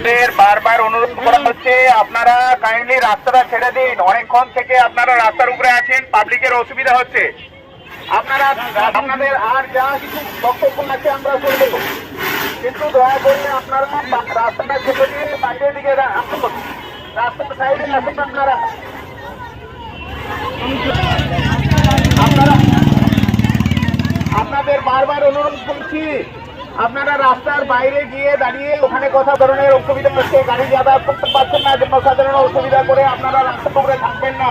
আপনাদের বারবার অনুরোধ করা হচ্ছে, আপনারা কাইন্ডলি রাস্তাটা ছেড়ে দিন। অনেকক্ষণ থেকে আপনারা রাস্তার উপরে আছেন পাবলিকের অসুবিধা হচ্ছে। আপনারা, আপনাদের আর যা বক্তব্য আছে আমরা শুনব কিন্তু দয়া করে আপনারা রাস্তাটা ছেড়ে দিয়ে বাইরের দিকে রাস্তার সাইডে আসুন আপনারা। আপনারা আপনাদের বারবার অনুরোধ করছি। আপনারা রাস্তার বাইরে গিয়ে দাঁড়িয়ে ওখানে কথা ধরনের অসুবিধা হচ্ছে গাড়ি যাতায়াত করতে পারছেন না জনসাধারণ অসুবিধা করে আপনারা রাস্তার উপরে থাকবেন না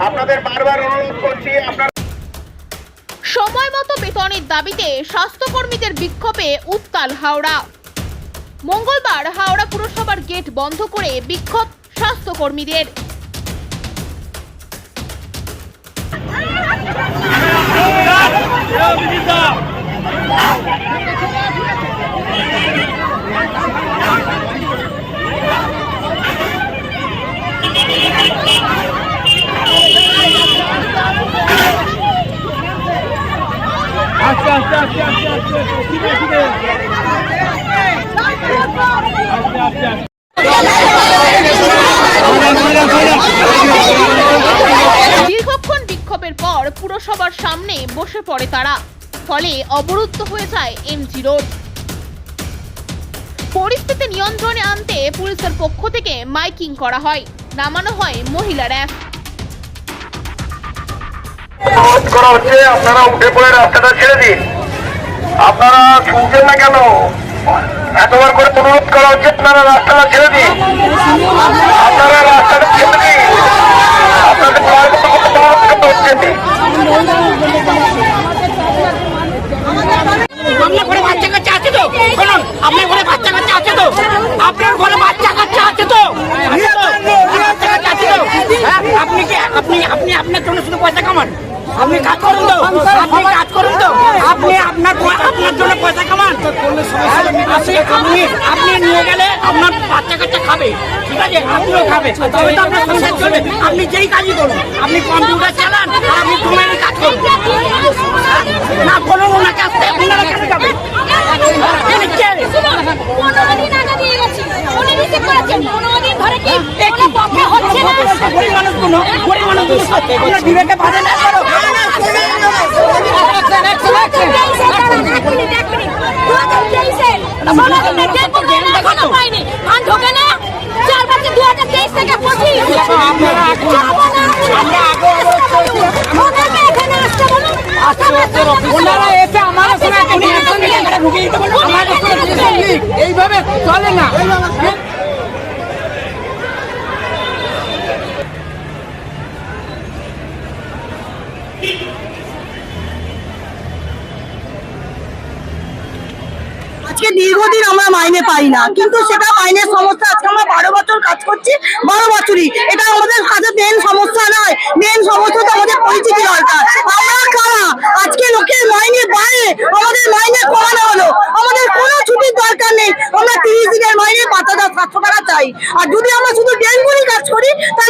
আপনাদের বারবার অনুরোধ করছি আপনারা সময় মতো বেতনের দাবিতে স্বাস্থ্যকর্মীদের বিক্ষোভে উত্তাল হাওড়া মঙ্গলবার হাওড়া পুরসভার গেট বন্ধ করে বিক্ষোভ স্বাস্থ্যকর্মীদের আস্তে আস্তে আস্তে আস্তে আস্তে ঠিক আছে ঠিক আছে আস্তে আস্তে। দীর্ঘক্ষণ বিক্ষোভের পর পুরসভার সামনে বসে পড়ে তারা। ফলে অবরুদ্ধ হয়ে যায় এমজি রোড পরিস্থিতি নিয়ন্ত্রণে আনতে পুলিশের পক্ষ থেকে মাইকিং করা হয়। নামানো হয় মহিলা হচ্ছে, আপনারা ছেড়ে দিন। আপনারা শুনছেন না কেন? এতবার করে অনুরোধ করা হচ্ছে, আপনারা রাস্তাটা ছেড়ে দিন। আপনারা রাস্তাটা ছেড়ে দিন। আপনাদের বারবার করে অনুরোধ করা হচ্ছে আপনার ঘরে বাচ্চা কাচ্চা আছে তো শুনুন আপনার ঘরে বাচ্চা কাচ্চা আছে তো আপনার ঘরে বাচ্চা কাচ্চা আছে তো আছে তো? বাচ্চা কাচ্চা আছে তো হ্যাঁ? আপনি কি আপনি আপনি আপনার জন্য শুধু পয়সা কামান আপনি কাজ করুন তো আপনি কাজ করুন তো আপনি আপনার আপনার জন্য পয়সা কামান হ্যাঁ? আপনি আপনি নিয়ে গেলে আপনার বাচ্চা কাচ্চা খাবে ঠিক আছে আপনিও খাবে তবে তো আপনার সংসার চলবে আপনি যেই কাজই করুন আপনি কম্পিউটার চালান আর আপনি ঘুমের কাজ করুন হ্যাঁ? না বলুন ওনাকে আসতে ওনারা কেন যাবে গরিব মানুষগুলো গরিব মানুষগুলো বিবেকে বাধে না সঙ্গে নিরীক্ষণ নিক। এইভাবে চলে না। আজকে দীর্ঘদিন আমরা মাইনে পাই না। কিন্তু সেটা মাইনের সমস্যা। আজকে আমরা বারো বছর কাজ করছি, বারো বছরই। এটা আমাদের কাছে মেন সমস্যা নয়। মেন সমস্যা তো আমাদের পরিচিতি দরকার। আমরা কারা? আজকে লোকের মাইনে বাড়ে আমাদের মাইনে কমানো হলো। আমাদের কোনো ছুটির দরকার নেই। আমরা তিরিশ দিনের মাইনে পাঁচ হাজার, সাতশো টাকা চাই। আর যদি আমরা শুধু ডেঙ্গুরি কাজ করি, তাহলে কাজ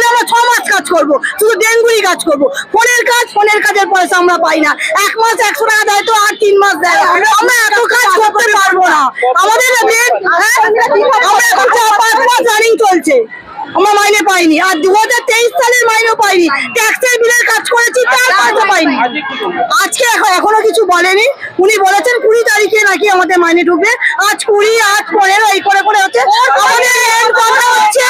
করব শুধু ডেঙ্গুরি কাজ করব। ফোনের কাজ ফোনের কাজের পয়সা আমরা পাই না। এক মাস একশো টাকা দেয় তো আর তিন মাস দেয় আমরা এত কাজ করতে পারব না। আমাদের হ্যাঁ, রানিং চলছে। মাইনে পাইনি। আর দু হাজার তেইশ সালের মাইনে পাইনি। ট্যাক্সের বিলের কাজ করেছি তার পয়সা পাইনি। আজকে এখনও কিছু বলেনি। উনি বলেছেন কুড়ি তারিখে নাকি আমাদের মাইনে ঢুকবে। আজ কুড়ি আজ পনেরো এই করে করে হচ্ছে আমাদের main কথা হচ্ছে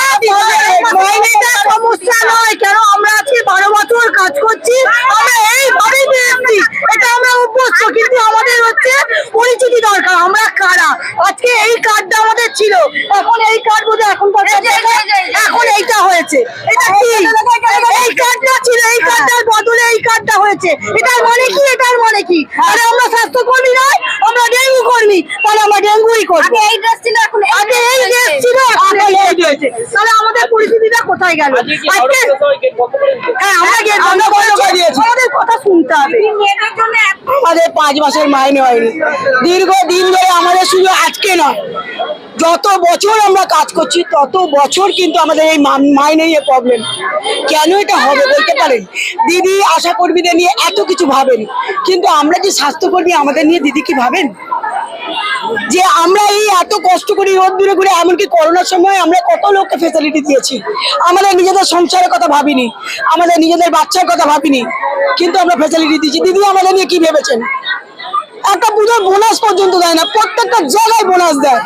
মাইনেটা সমস্যা নয় কেন আমরা আজকে বারো বছর কাজ করছি আমরা এইভাবেই পেয়েছি এটা আমরা অভ্যস্ত কিন্তু আমাদের হচ্ছে পরিচিতি দরকার আমরা কারা আজকে এই কার্ডটা আমাদের ছিল এখন এই কার্ড বোধহয় এখন এইটা হয়েছে। এটা কি এই কার্ডটা ছিল এই কার্ডটার বদলে এই কার্ডটা হয়েছে এটার মানে কি এটার মানে কি আরে আমরা স্বাস্থ্যকর্মী নয় আমরা ডেঙ্গু কর্মী তাহলে আমরা ডেঙ্গুই করব এই ড্রেস ছিল এখন আগে এই ড্রেস ছিল এখন এই ড্রেস তাহলে আমাদের পরিস্থিতিটা কোথায় গেল? হ্যাঁ আমরা গেট বন্ধ করে দিয়েছি। আমাদের কথা শুনতে হবে। আমাদের পাঁচ মাসের মাইনে হয়নি। দীর্ঘ দিন ধরে আমাদের শুধু আজকে নয় যত বছর আমরা কাজ করছি তত বছর কিন্তু আমাদের এই মাইনে নিয়ে প্রবলেম কেন এটা হবে বলতে পারেন? দিদি আশা কর্মীদের নিয়ে এত কিছু ভাবেন কিন্তু আমরা যে স্বাস্থ্যকর্মী আমাদের নিয়ে দিদি কি ভাবেন? যে আমরা এই এত কষ্ট করি রোদ দূরে ঘুরে এমনকি করোনার সময় আমরা কত লোককে ফেসিলিটি দিয়েছি। আমাদের নিজেদের সংসারের কথা ভাবিনি আমাদের নিজেদের বাচ্চার কথা ভাবিনি কিন্তু আমরা ফেসিলিটি দিয়েছি। দিদি আমাদের নিয়ে কি ভেবেছেন? একটা পুজোর বোনাস পর্যন্ত দেয় না প্রত্যেকটা জায়গায় বোনাস দেয়।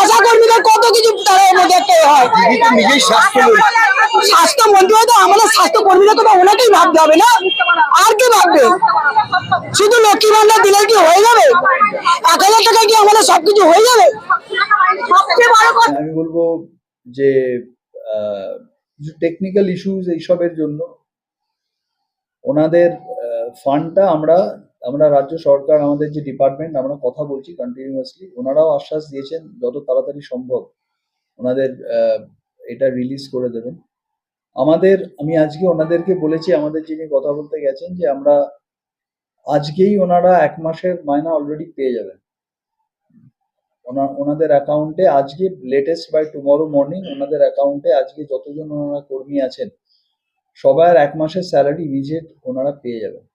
আশা কর্মীদের কত কিছু তারা এর মধ্যে একটা হয়। নিজেই স্বাস্থ্য স্বাস্থ্য মন্ত্রী হয়তো আমাদের স্বাস্থ্য কর্মীরা তো ওনাকেই ভাবতে হবে না? আর কি ভাববে? শুধু লক্ষ্মী ভান্ডার দিলে কি হয়ে যাবে? এক হাজার টাকা কি আমাদের সবকিছু হয়ে যাবে? সবচেয়ে বড় কথা আমি বলব যে আহ, কিছু টেকনিক্যাল ইস্যুস এইসবের জন্য ওনাদের ফান্ডটা আমরা আমরা রাজ্য সরকার আমাদের যে ডিপার্টমেন্ট আমরা কথা বলছি কন্টিনিউয়াসলি ওনারাও আশ্বাস দিয়েছেন যত তাড়াতাড়ি সম্ভব ওনাদের আহ, এটা রিলিজ করে দেবেন। আমাদের, আমি আজকে ওনাদেরকে বলেছি, আমাদের যিনি কথা বলতে গেছেন যে আমরা আজকেই ওনারা এক মাসের মায়না অলরেডি পেয়ে যাবেন। ওনা- ওনাদের অ্যাকাউন্টে আজকে লেটেস্ট বাই টুমরো মর্নিং ওনাদের অ্যাকাউন্টে আজকে যতজন ওনারা কর্মী আছেন সবার এক মাসের স্যালারি ইমিডিয়েট ওনারা পেয়ে যাবেন।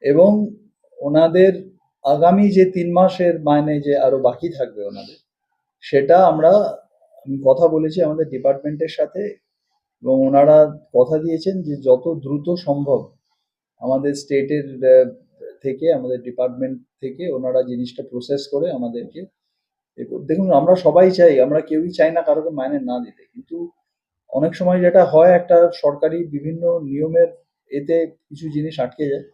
এবং ওনাদের আগামী যে তিন মাসের মাইনে যে আরও বাকি থাকবে ওনাদের, সেটা আমরা, আমি কথা বলেছি আমাদের ডিপার্টমেন্টের সাথে এবং ওনারা কথা দিয়েছেন যে যত দ্রুত সম্ভব আমাদের স্টেটের থেকে আমাদের ডিপার্টমেন্ট থেকে ওনারা জিনিসটা প্রসেস করে আমাদেরকে দেখুন আমরা সবাই চাই আমরা কেউই চাই না কারোকে মাইনে না দিতে। কিন্তু অনেক সময় যেটা হয় একটা সরকারি বিভিন্ন নিয়মের এতে কিছু জিনিস আটকে যায়।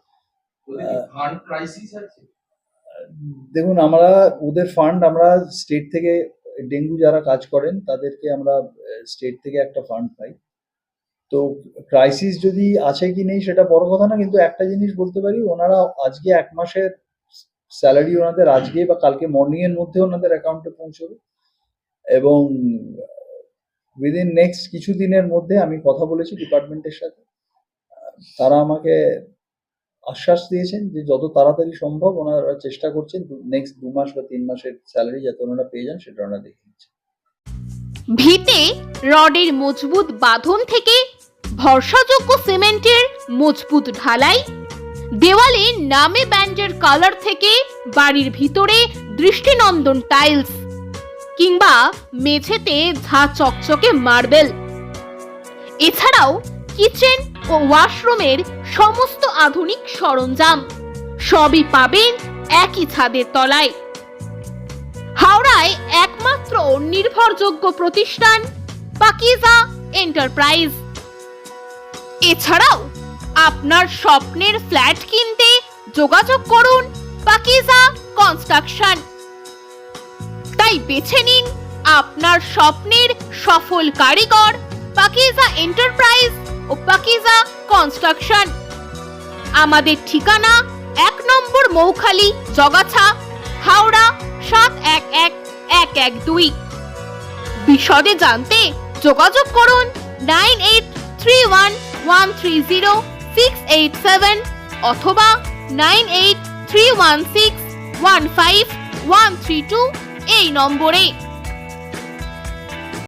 দেখুন আমরা ওদের ফান্ড আমরা স্টেট থেকে ডেঙ্গু যারা কাজ করেন তাদেরকে আমরা স্টেট থেকে একটা ফান্ড পাই। তো ক্রাইসিস যদি আছে কি নেই সেটা বড় কথা না, কিন্তু একটা জিনিস বলতে পারি, ওনারা আজকে এক মাসের স্যালারি ওনাদের আজকে বা কালকে মর্নিং এর মধ্যে ওনাদের অ্যাকাউন্টে পৌঁছবে। এবং উইদিন নেক্সট কিছু দিনের মধ্যে আমি কথা বলেছি ডিপার্টমেন্টের সাথে। তারা আমাকে আশ্বাস দিয়েছেন যে যত তাড়াতাড়ি সম্ভব ওনারা চেষ্টা করছেন নেক্সট দু মাস বা তিন মাসের স্যালারি যাতে ওনারা পেয়ে যান, সেটা ওনারা দেখে নিচ্ছেন। ভিতে রডের মজবুত বাঁধন থেকে ভরসাযোগ্য সিমেন্টের মজবুত ঢালাই, দেওয়ালে নামে ব্যান্ডের কালার থেকে বাড়ির ভিতরে দৃষ্টিনন্দন টাইলস কিংবা মেঝেতে ঝা চকচকে মার্বেল। এছাড়াও কিচেন ও ওয়াশরুমের সমস্ত আধুনিক সরঞ্জাম সবই পাবেন একই ছাদের তলায়। হাওড়ায় নির্ভরযোগ্য প্রতিষ্ঠান পাকিজা এন্টারপ্রাইজ। এছাড়াও আপনার স্বপ্নের ফ্ল্যাট কিনতে যোগাযোগ করুন পাকিজা কনস্ট্রাকশন। তাই বেছে নিন আপনার স্বপ্নের সফল কারিগর পাকিজা এন্টারপ্রাইজ ও পাকিজা কনস্ট্রাকশন। আমাদের ঠিকানা এক নম্বর মৌখালি জগাছা, হাওড়া সাত এক এক এক এক দুই। বিশদে জানতে যোগাযোগ করুন nine eight three one one three zero six eight seven অথবা nine eight three one six one five one three two এই নম্বরে।